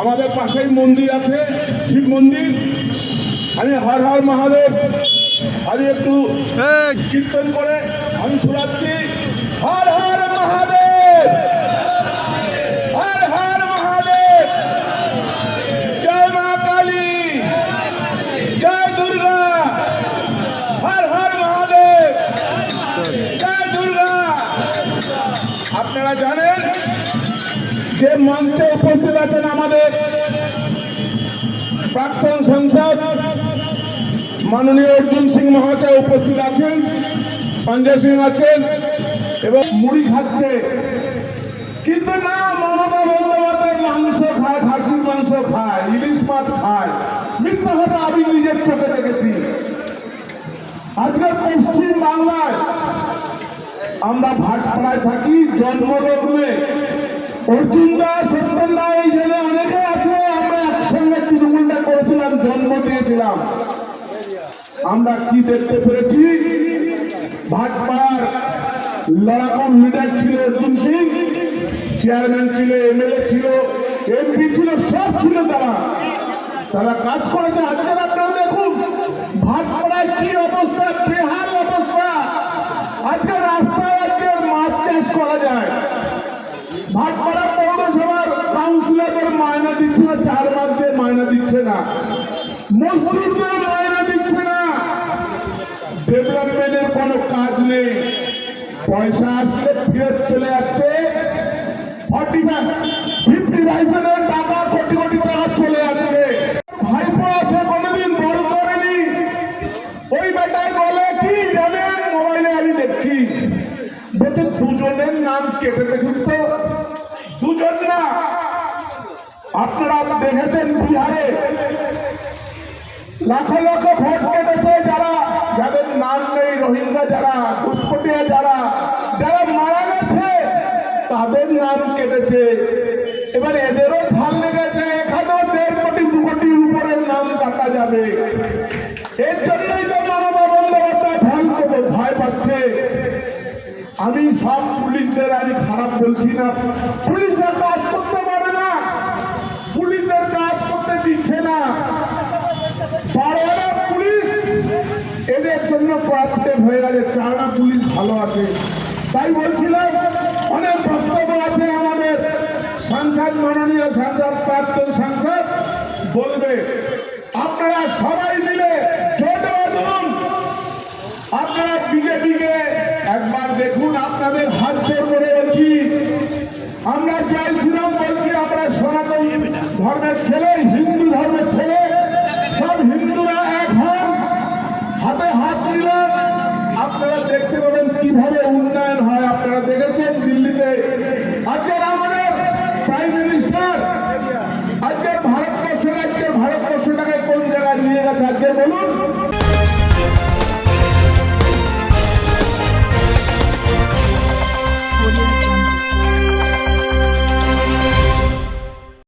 আমাদের পাশেই মন্দির আছে শিব মন্দির। আমি হর হর মহাদেব। আমি একটু কীর্তন করে আমি শোনাচ্ছি হর হর মহাদেব! হর হর মহাদেব! জয় মা কালী! জয় দুর্গা! হর হর মহাদেব! জয় দুর্গা! আপনারা জানেন যে মঞ্চে উপস্থিত আছেন আমাদের প্রাক্তন সংসদ মাননীয় অর্জুন সিং মহাশয় উপস্থিত আছেন, সঞ্জয় সিং আছেন এবং মুড়ি খাচ্ছে। কিন্তু না, মমতা বন্দ্যোপাধ্যায় মাংস খায় খাসির মাংস খায়, ইলিশ মাছ খায়। মিথ্যা কথা আমি নিজের চোখে দেখেছি। আজকে পশ্চিম বাংলায় আমরা ভাটপাড়ায় থাকি জন্মলগ্নে অর্জুন দা সত্যেন দা এই জেলে অনেকে আছে, আমরা একসঙ্গে তৃণমূলটা করেছিলাম, জন্ম দিয়েছিলাম। আমরা কি দেখতে পেরেছি? ভাটপাড়ার লড়াকু লিডার ছিল অর্জুন সিং, চেয়ারম্যান ছিল, এমএলএ ছিল, এমপি ছিল, সব ছিল তারা। তারা কাজ করেছে আজকের আপনারা দেখুন, ভাটপাড়ায় কি অবস্থা, বেহাল অবস্থা। আজকে রাস্তায় আজকে মাছ চাষ করা যায় ভাটপাড়া পৌরসভার কাউন্সিলরদের মায়না দিচ্ছে না চার মাস দিয়ে মায়না দিচ্ছে না। মজদুরদের মায়না দিচ্ছে না। ডেভেলপমেন্টের কোনো কাজ নেই। পয়সা আসলে ফেরত চলে যাচ্ছে। ফর্টি ফিফটি পার্সেন্টের টাকা কোটি কোটি টাকা চলে যাচ্ছে। ভাইপো আছে, কোনোদিন বড় করেনি। ওই বেটায় বলে, কি জানেন, মোবাইলে আমি দেখছি। বলছে, দুজনের নাম কেটে দেখুন তো দুজন না আপনারা দেখেছেন বিহারে। লাখো লাখো ভোট কেটেছে যারা, যাদের নাম নেই রোহিঙ্গা যারা ঘুষপটিয়া যারা যারা মারা গেছে, তাদের নাম কেটেছে। এবার এদেরও ঢাল লেগেছে, এখানেও দেড় কোটি, দু কোটি উপরের নাম কাটা যাবে। এর জন্যই তো মমতা বন্দ্যোপাধ্যায় ঢাল ভয় পাচ্ছে। আমি সব পুলিশদের, আমি খারাপ বলছি না। পুলিশরা কাজ করতে পারে না পুলিশদের কাজ করতে দিচ্ছে না। বারোয়ারা পুলিশ এদের জন্য পরাজিত হয়ে গেছে। চারটা পুলিশ ভালো আছে। তাই বলছিলাম, অনেক বক্তব্য আছে আমাদের। সাংসদ, মাননীয় সাংসদ, প্রাক্তন সাংসদ বলবে। আপনারা সবাই মিলে আপনারা বিজেপিকে একবার দেখুন, আপনাদের হাত